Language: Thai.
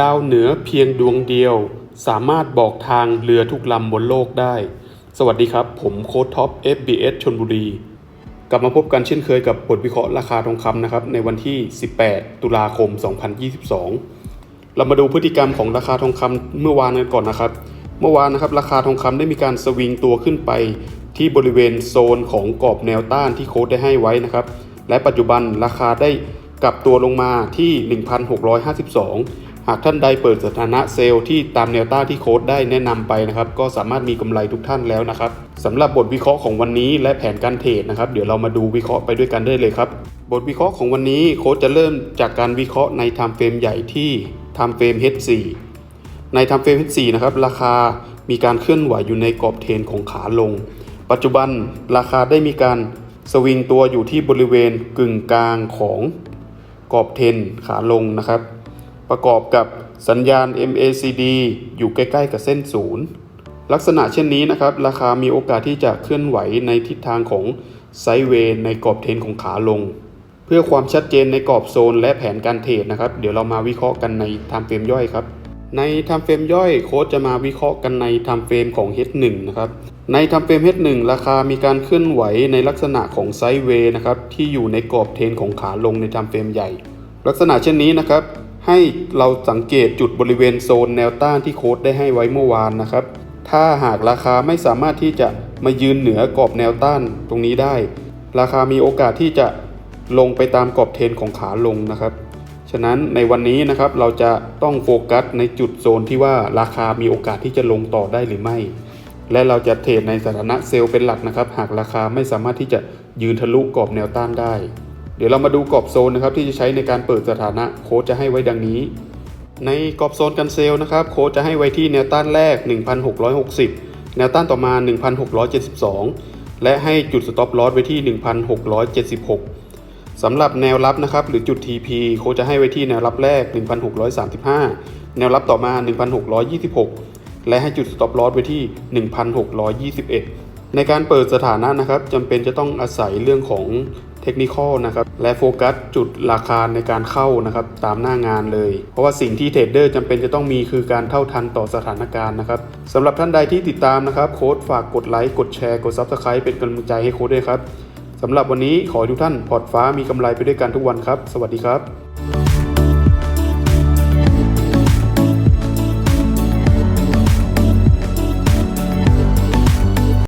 ดาวเหนือเพียงดวงเดียว สามารถบอกทางเรือทุกลำบนโลกได้ สวัสดีครับ ผมโค้ดท็อป FBS ชนบุรี กลับมาพบกันเช่นเคยกับบทวิเคราะห์ราคาทองคำนะครับ ในวันที่ 18 ตุลาคม 2022 เรามาดูพฤติกรรมของราคาทองคำเมื่อวานกันก่อนนะครับ เมื่อวานนะครับราคาทองคำได้มีการสวิงตัวขึ้นไป ที่บริเวณโซนของกรอบแนวต้านที่โค้ดได้ให้ไว้นะครับ และปัจจุบันราคาได้กลับตัวลงมาที่ 1,652 หากท่านใดเปิดสถานะเซลล์ที่ตามแนวต้าที่โค้ดได้แนะนำไปนะครับ ก็สามารถมีกำไรทุกท่านแล้วนะครับสำหรับบทวิเคราะห์ของวันนี้และแผนการเทรดนะครับ เดี๋ยวเรามาดูวิเคราะห์ไปด้วยกันได้เลยครับ บทวิเคราะห์ของวันนี้โค้ดจะเริ่มจากการวิเคราะห์ใน time frame ใหญ่ที่ time frame H4 ใน time frame H4 นะครับ ราคามีการเคลื่อนไหวอยู่ในกรอบเทรนของขาลง ปัจจุบันราคาได้มีการสวิงตัวอยู่ที่บริเวณกึ่งกลางของกรอบเทรนขาลงนะครับ ประกอบกับสัญญาณ MACD อยู่ใกล้ๆกับเส้นศูนย์ลักษณะเช่นนี้นะครับ ราคามีโอกาสที่จะเคลื่อนไหวในทิศทางของไซด์เวย์ในกรอบเทรนของขาลง เพื่อความชัดเจนในกรอบโซนและแผนการเทรดนะครับ เดี๋ยวเรามาวิเคราะห์กันใน time frame ย่อยครับ ใน time frame ย่อยโค้ดจะมาวิเคราะห์กันใน time frame ของ H1 นะครับ ใน time frame H1 ราคามีการเคลื่อนไหวในลักษณะของไซด์เวย์นะครับที่อยู่ในกรอบเทรนของขาลงใน time frame ใหญ่ ลักษณะเช่นนี้นะครับ ให้เราสังเกตจุดบริเวณโซนแนวต้านที่โค้ดได้ให้ไว้เมื่อวานนะครับ ถ้าหากราคาไม่สามารถที่จะมายืนเหนือกรอบแนวต้านตรงนี้ได้ ราคามีโอกาสที่จะลงไปตามกรอบเทรนของขาลงนะครับ ฉะนั้นในวันนี้นะครับเราจะต้องโฟกัสในจุดโซนที่ว่าราคามีโอกาสที่จะลงต่อได้หรือไม่ และเราจะเทรดในสถานะเซลล์เป็นหลักนะครับ หากราคาไม่สามารถที่จะยืนทะลุกรอบแนวต้านได้ เดี๋ยวเรามาดูกรอบโซนนะครับที่จะใช้ในการเปิดสถานะโค้ดจะให้ไว้ดังนี้ ในกรอบโซนกันเซล์นะครับโค้ดจะให้ไว้ที่แนวต้านแรก 1,660 แนวต้านต่อมา 1,672 และให้จุดสต็อปลอสไว้ที่ 1,676 สำหรับแนวรับนะครับหรือจุด TP โค้ดจะให้ไว้ที่แนวรับแรก 1,635 แนวรับต่อมา 1,626 และให้จุดสต็อปลอสไว้ที่ 1,621ในการเปิดสถานะนะครับจำเป็นจะต้องอาศัยเรื่องของ เทคนิคนะครับและโฟกัสจุดราคาในการเข้านะครับตามหน้างานเลย เพราะว่าสิ่งที่เทรดเดอร์จำเป็นจะต้องมีคือการเท่าทันต่อสถานการณ์นะครับสำหรับท่านใดที่ติดตามนะครับโค้ดฝากกดไลค์กดแชร์กด Subscribe เป็นกำลังใจให้โค้ดด้วยครับสำหรับวันนี้ขอให้ทุกท่านพอร์ตฟ้ามีกำไรไปด้วยกันทุกวันครับ สวัสดีครับ